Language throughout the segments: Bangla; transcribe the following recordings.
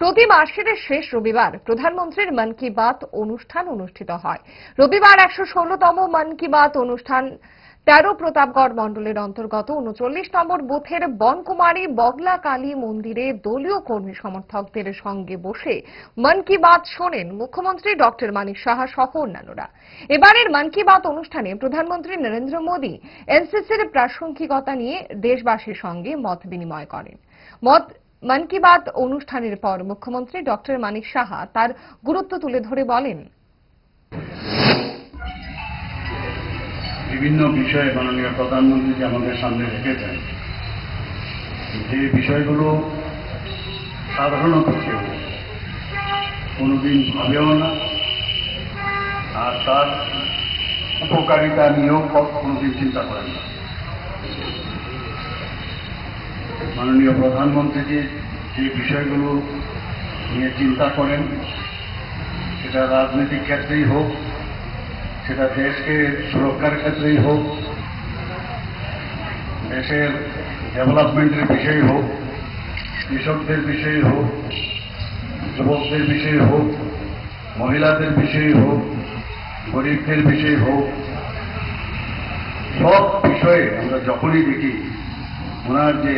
প্রতি মাসের শেষ রবিবার প্রধানমন্ত্রীর মন কি বাত অনুষ্ঠান অনুষ্ঠিত হয়। রবিবার একশো ষোলতম মন কি বাত অনুষ্ঠান তেরো প্রতাপগড় মণ্ডলের অন্তর্গত উনচল্লিশ নম্বর বুথের বনকুমারী বগলা কালী মন্দিরে দলীয় কর্মী সমর্থকদের সঙ্গে বসে মন কি বাত শোনেন মুখ্যমন্ত্রী ডক্টর মানিক সাহা সহ অন্যান্যরা। এবারের মন কি বাত অনুষ্ঠানে প্রধানমন্ত্রী নরেন্দ্র মোদী এনসিসির প্রাসঙ্গিকতা নিয়ে দেশবাসীর সঙ্গে মত বিনিময় করেন। মত মন কি বাত অনুষ্ঠানের পর মুখ্যমন্ত্রী ডক্টর মানিক সাহা তার গুরুত্ব তুলে ধরে বলেন, বিভিন্ন বিষয়ে মাননীয় প্রধানমন্ত্রী যে আমাদের সামনে রেখেছেন, যে বিষয়গুলো সাধারণত কেউ কোনোদিন ভাবেও না, আর তার উপকারিতা নিয়েও কোনোদিন চিন্তা করেন না। মাননীয় প্রধানমন্ত্রীজি যে বিষয়গুলো নিয়ে চিন্তা করেন, সেটা রাজনৈতিক ক্ষেত্রেই হোক, সেটা দেশকে সুরক্ষার ক্ষেত্রেই হোক, দেশের ডেভেলপমেন্টের বিষয়ে হোক, কৃষকদের বিষয়ে হোক, যুবকদের বিষয়ে হোক, মহিলাদের বিষয়ে হোক, গরিবদের বিষয়ে হোক, সব বিষয়ে আমরা যখনই দেখি, ওনার যে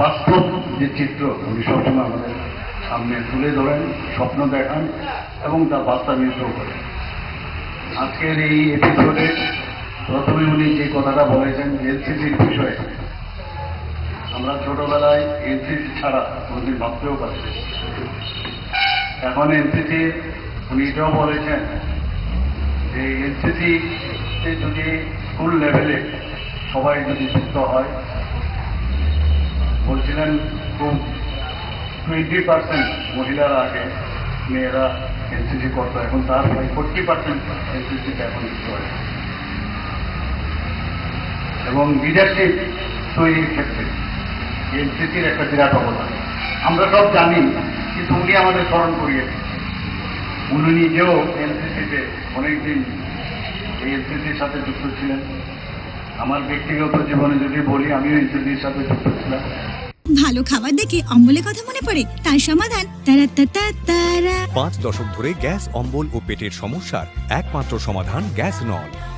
বাস্তব যে চিত্র উনি সবসময় আমাদের সামনে তুলে ধরেন, স্বপ্ন দেখান এবং তা বাস্তবায়িত করেন। আজকের এই এপিসোডে প্রথমে উনি যে কথাটা বলেছেন এনসিসির বিষয়ে, আমরা ছোটবেলায় এনসিসি ছাড়া কোনোদিন ভাবতেও পারি এখন এনসিসি উনি এটাও বলেছেন যে এনসিসি যদি স্কুল লেভেলে সবাই যদি যুক্ত হয় বলছিলেন খুব টোয়েন্টি পার্সেন্ট মহিলারা আগে মেয়েরা এনসিসি করতো, এখন তার প্রায় ফোর্টি পার্সেন্ট এনসিসিতে এখন যুক্ত এবং লিডারশিপ তৈরির ক্ষেত্রে এনসিসির একটা বিরাট অবদান। আমরা সব জানি কিন্তু উনি আমাদের স্মরণ করিয়েছেন উনি নিজেও এনসিসিতে অনেকদিন এই এনসিসির সাথে যুক্ত ছিলেন। আমার ব্যক্তিগত জীবনে যদি বলি, আমিও এনসিসির সাথে যুক্ত ছিলাম। ভালো খাবার দেখে অম্বলের কথা মনে পড়ে। তার সমাধান। তারা পাঁচ দশক ধরে গ্যাস, অম্বল ও পেটের সমস্যার একমাত্র সমাধান গ্যাস নল।